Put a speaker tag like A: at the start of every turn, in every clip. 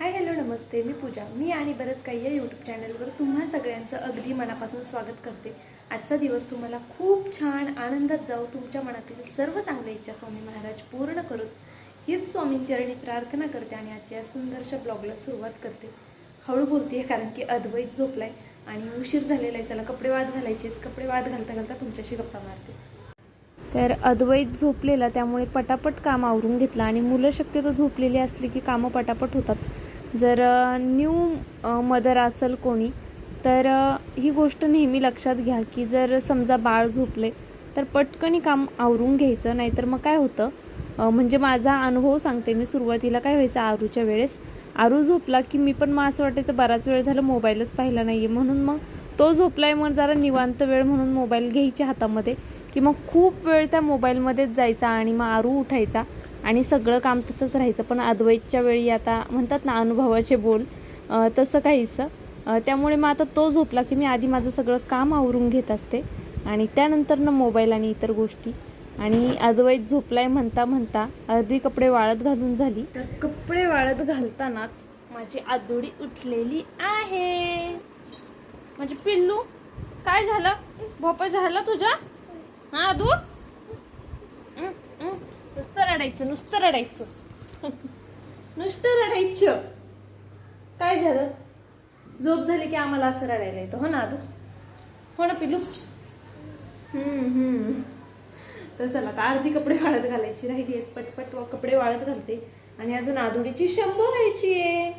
A: Hi hello नमस्ते. मी पूजा. मी आणि बरंच काही या यूट्यूब चॅनलवर तुम्हा सगळ्यांचं अगदी मनापासून स्वागत करते. आजचा दिवस तुम्हाला खूप छान आनंदात जाऊ तुमच्या मनातील सर्व चांगल्या इच्छा स्वामी महाराज पूर्ण करून हीच स्वामींचरणी प्रार्थना करते आणि आजच्या सुंदरशा ब्लॉगला सुरुवात करते. हळू बोलते कारण की अद्वैत झोपलाय आणि उशीर झालेला आहे चला कपडे वाद घालायचे आहेत. कपडे वाद घालता घालता तुमच्याशी गप्पा मारते. तर अद्वैत झोपलेला त्यामुळे पटापट काम आवरून घेतलं आणि मुलं शक्यतो झोपलेली असली की कामं पटापट होतात. जर न्यू मदर असेल कोणी तर ही गोष्ट नेहमी लक्षात घ्या की जर समजा बाळ झोपले तर पटकनी काम आवरून घ्यायचं नाहीतर मग काय होतं? म्हणजे माझा अनुभव सांगते मी सुरुवातीला काय व्हायचं आरूच्या वेळेस. आरू झोपला की मी पण मग असं वाटायचं बराच वेळ झाला मोबाईलच पाहिला नाही आहे म्हणून मग तो झोपलाय मग जरा निवांत वेळ म्हणून मोबाईल घ्यायच्या हातामध्ये की मग खूप वेळ त्या मोबाईलमध्येच जायचा आणि मग आरू उठायचा. आणि सगळं काम तसंच राहायचं. पण अद्वैतच्या वेळी आता म्हणतात ना अनुभवाचे बोल तसं काहीसं. त्यामुळे मग आता तो झोपला की मी आधी माझं सगळं काम आवरून घेत असते. आणि त्यानंतर ना मोबाईल आणि इतर गोष्टी. आणि अद्वैत झोपलाय म्हणता म्हणता अर्धी कपडे वाळत घालून झाली. तर कपडे वाळत घालतानाच माझी आदोडी उठलेली आहे. म्हणजे पिल्लू काय झालं? भोपा झालं तुझ्या? हा आदू? नुसतं रडायचं नुसतं रडायचं. नुसतं रडायचं. काय झालं? झोप झाली की आम्हाला असं रडायला येतं. हो ना आदू? हो ना पिलू तर चला आता अर्धी कपडे वाळत घालायची राहिली आहेत. पटपट कपडे वाळत घालते. आणि अजून आधुडीची शंभू व्हायची आहे.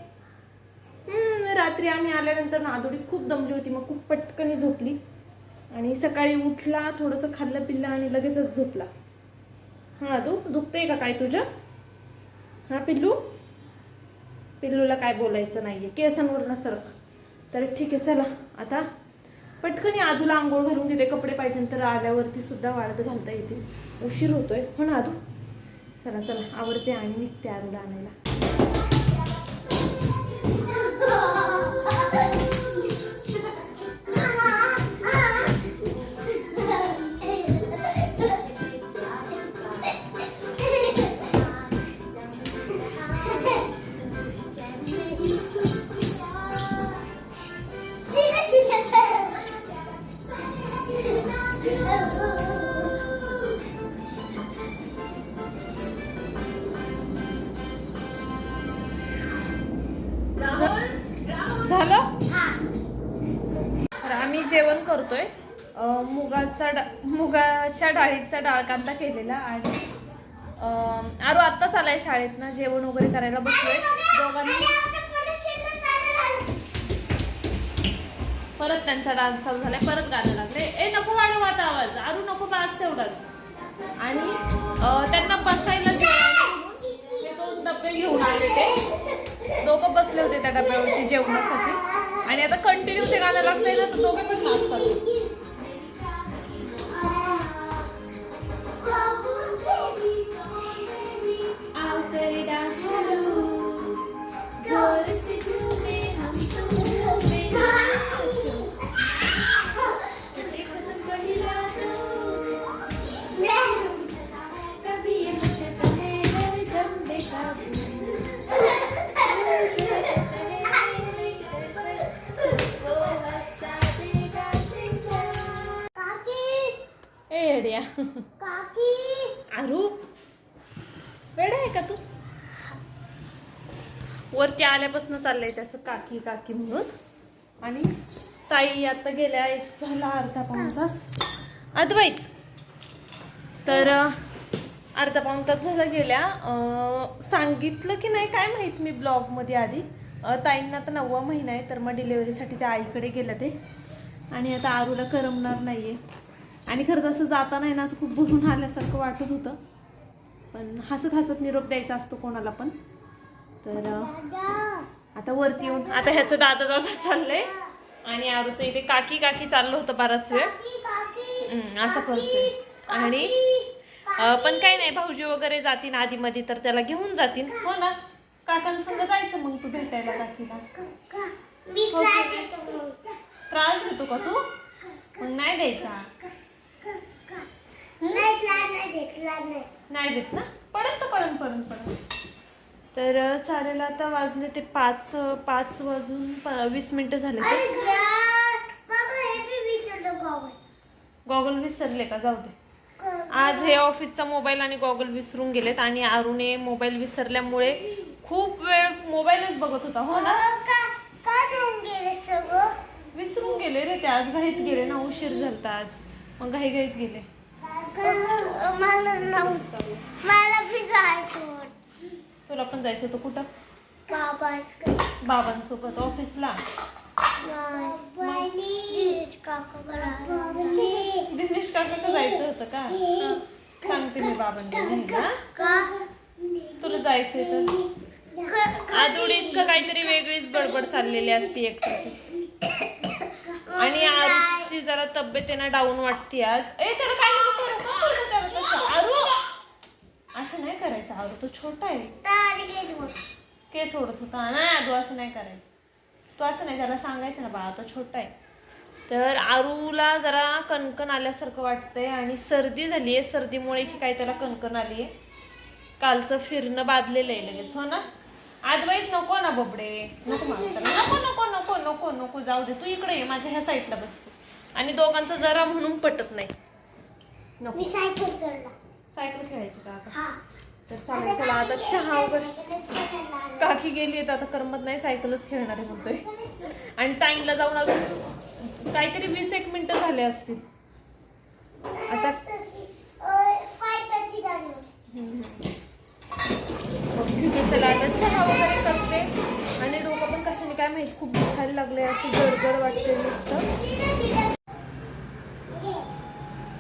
A: हम्म, रात्री आम्ही आल्यानंतर नादोडी खूप दमली होती. मग खूप पटकन झोपली. आणि सकाळी उठला थोडंसं खाल्लं पिल्लं आणि लगेचच झोपला. हां तू दुखते का काय तुझ्या हां पिल्लू? पिल्लूला काय बोलायचं नाही आहे केसांवर सरक. तर ठीक आहे चला. आता पटकनी आदूला आंघोळ घालून घेते कपडे पाहिजे तर आल्यावरती सुद्धा वाळत घालता येते उशीर होतोय. हो ना आदू? चला चला. आवडते आणि निघते आदूला आणायला. मुगाचा डा मुगाच्या डाळीचा डाळ कांदा केलेला आणि आरो आत्ताच आलाय शाळेतनं जेवण वगैरे करायला बसलोय. दोघांनी परत त्यांचा डान्स चालू झालाय. परत गाणं लागले ए नको वाढव आता आवाज. आरू नको बास तेवढाच. आणि त्यांना बसायला ते दोन डबे घेऊन आले ते. दोघं बसले होते त्या डब्यावरती जेवणासाठी. आणि आता कंटिन्यू ते गाणं लागतंय ना तर दोघे पण नाचतात. येड्या आरू आहे का तू? वरती आल्यापासून चाललंय त्याचं काकी काकी म्हणून. आणि ताई आता गेल्या एक झाला अर्धा पाऊण तास. अद्वैत. तर अर्धा पाऊण तास झाला गेल्या. सांगितलं की नाही काय माहीत मी ब्लॉगमध्ये आधी. ताईंना आता नववा महिना आहे तर मग डिलेवरीसाठी त्या आईकडे गेलं ते. आणि आता आरूला करमणार नाहीये. आणि खरंच असं जाताना आहे ना असं खूप भरून आल्यासारखं वाटत होतं. पण हसत हसत निरोप द्यायचा असतो कोणाला पण. तर आता वरती येऊन आता ह्याचं दादा दादा चाललंय. आणि आरूचं इथे काकी काकी चाललं होतं बराच वेळ. असं करतोय. आणि पण काही नाही भाऊजी वगैरे जातीन आधीमध्ये तर त्याला घेऊन जातीन हो ना? काकांसंग जायचं मग तू भेटायला काकीला. त्रास देतो का तू? मग नाही द्यायचा. नाही देत ना? पडत तर पडन पडन पडन तर चालेल आता वाजले ते पाच पाच वाजून वीस मिनिटं झाले ते. गॉगल. विसरले का? जाऊ दे. आज हे ऑफिसचा मोबाईल आणि गॉगल विसरून गेलेत आणि आरुने मोबाईल विसरल्यामुळे खूप वेळ मोबाईलच बघत होता हो ना? विसरून गेले रे ते आज घाईत गेले ना उशीर झालता आज. मग घाई घाईत गेले.
B: मला बी जायचं
A: तुला पण जायचं होतं कुठं? बाबांसोबत ऑफिसला? दिनेश काका जायचं होतं का? सांगते मी बाबांना तुला जायचंय तर. आदुडीचं काहीतरी वेगळीच बडबड चाललेली असते एकट्याची. आणि आजची जरा तब्येत आहे ना डाऊन वाटते आज. ए त्याला काय नको आरू असं नाही करायचं आरू तो छोटा आहे. केस ओढत होता. नाही आदू असं नाही करायचं. तू असं नाही त्याला सांगायचं ना बाळा तो छोटा आहे. तर आरूला जरा कणकण आल्यासारखं वाटतंय आणि सर्दी झाली आहे. सर्दीमुळे की काय त्याला कणकण आली आहे. कालचं फिरणं बादलेलं आहे लगेच हो ना? आदवाईच नको ना बबडे. नको नको नको नको नको नको. जाऊ दे तू इकडे ये माझ्या ह्या साईडला बसते आणि दोघांचं जरा म्हणून पटत नाही. नको.
B: मी सायकल करला
A: सायकल खेळायची का आता?
B: हा.
A: तर चालेल चला आता चहा वगैरे काकी गेली तर आता करमत नाही सायकलच खेळणार आहे म्हणतोय. आणि टाइमला जाऊन अजून काहीतरी वीस एक मिनिटं झाले असतील. आता
B: फायदाची झाली होती.
A: ठीक आहे, चला आता चहा वगैरे करते. आणि डोकं पण कशाने काय माहीत खूप दुखायला लागले असं जडजड वाटते नुसतं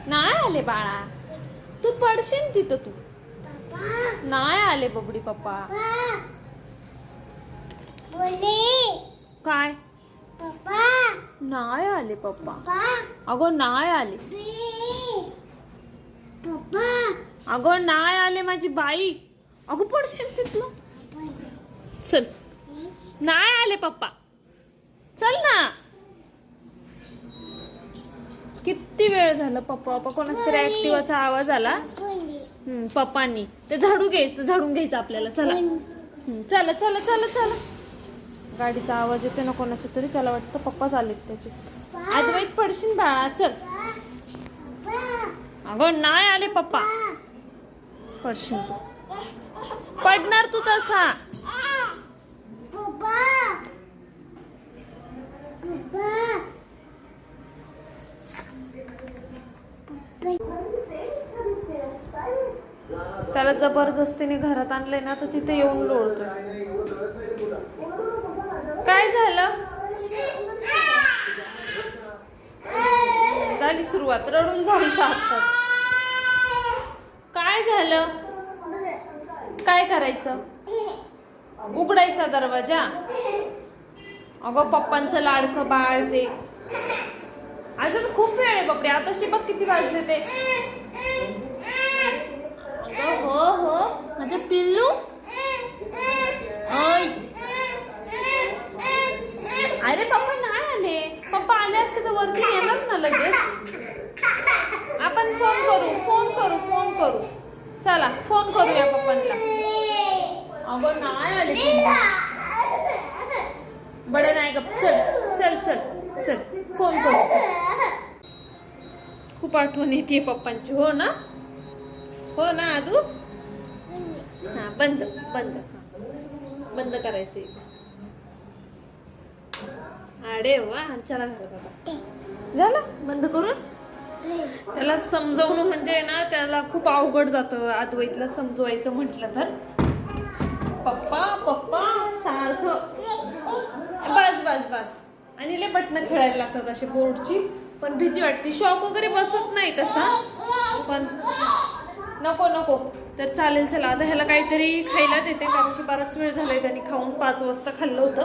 A: नाही आले बाळा. तू पडशील तिथं तू. नाही आले बबडी पप्पा. काय? नाही आले पप्पा. अगो नाही आले. अगं नाही आले माझी बाई. अगं पडशील तिथलं चल. नाही आले पप्पा. चल ना. किती वेळ झाला पप्पा? पप्पा कोणाच तरी ऍक्टिवाचा आवाज आला? हम्म, पप्पांनी. ते झाडू घ्यायचं झाडून घ्यायचं आपल्याला. चला. हम्म, चला चला चला चला. गाडीचा आवाज येते ना कोणाच्या तरी त्याला वाटतं पप्पाच आलेत त्याचे. आदवाईत पडशील बाळा चल. अगं नाही आले पप्पा. पडशील तू. पडणार तू तसा.
B: पप्पा पप्पा
A: त्याला जबरदस्तीने घरात आणलंय ना तर तिथे येऊन लोळतोय. काय झालं? झाली सुरुवात. रडून झाली आता? काय झालं? काय करायचं? उघडायचा दरवाजा? अगं पप्पांचं लाडकं बाळ ते. अजून खूप वेळ आहे बापरे. आताशी बघ किती वाजले ते? हो हो. माझे पिल्लू? अरे पप्पा नाही आले. पप्पा आले असते तर वरती येणार ना लगेच. आपण फोन करू फोन करू फोन करू. चला फोन करूया पप्पांना. अगं नाही आले पिल्लू. बडं नाही गप. चल चल चल चल. फोन करू चल. खूप आठवण येते पप्पांची. हो ना? हो ना आदू? हा बंद बंद. बंद करायचं इथं. अरे वा चला झालं? बंद करून? त्याला समजवणं म्हणजे ना त्याला खूप अवघड जातं. अद्वैतला समजवायचं म्हटलं तर. पप्पा पप्पा सारखं. बस बस बस. आणि लय बटणं खेळायला लागतात असे बोर्डची पण भीती वाटते. शॉक वगैरे बसत नाही तसा. पण नको नको. तर चालेल चला. आता ह्याला काहीतरी खायला देते कारण की बराच वेळ झालाय त्यांनी खाऊन. पाच वाजता खाल्लं होतं.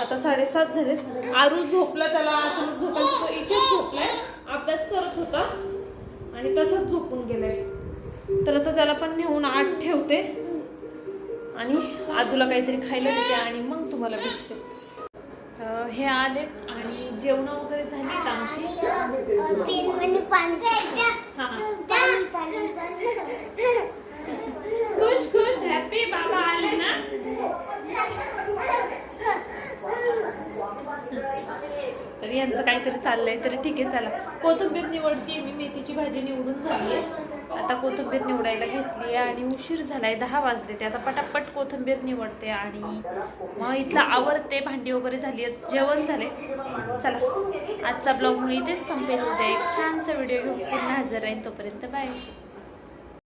A: आता साडेसात झाले आरू झोपला त्याला. अचानक झोपायचं इथेच झोपलाय. अभ्यास करत होता. आणि तसंच झोपून गेलाय. तर आता त्याला पण नेऊन आत ठेवते. आणि आदूला काहीतरी खायला देते आणि मग तुम्हाला भेटते. हे आले आणि जेवण वगैरे झालीत आमची. खुश खुश हॅपी बाबा आले ना? तर यांचं काहीतरी चाललंय तरी ठीक आहे चला. कोथिंबीर निवडतीये मी मेथीची भाजी निवडून झाली आता कोथिंबीर निवडायला घेतली आहे आणि उशीर झालाय दहा वाजले ते आता पटापट कोथिंबीर निवडते आणि मग इथलं आवरते भांडी वगैरे झाली आहेत, जेवण झाले चला आजचा ब्लॉग मग इथेच संपेल उद्या एक छानसा व्हिडिओ घेऊन पुन्हा हजर राहील तोपर्यंत. बाय.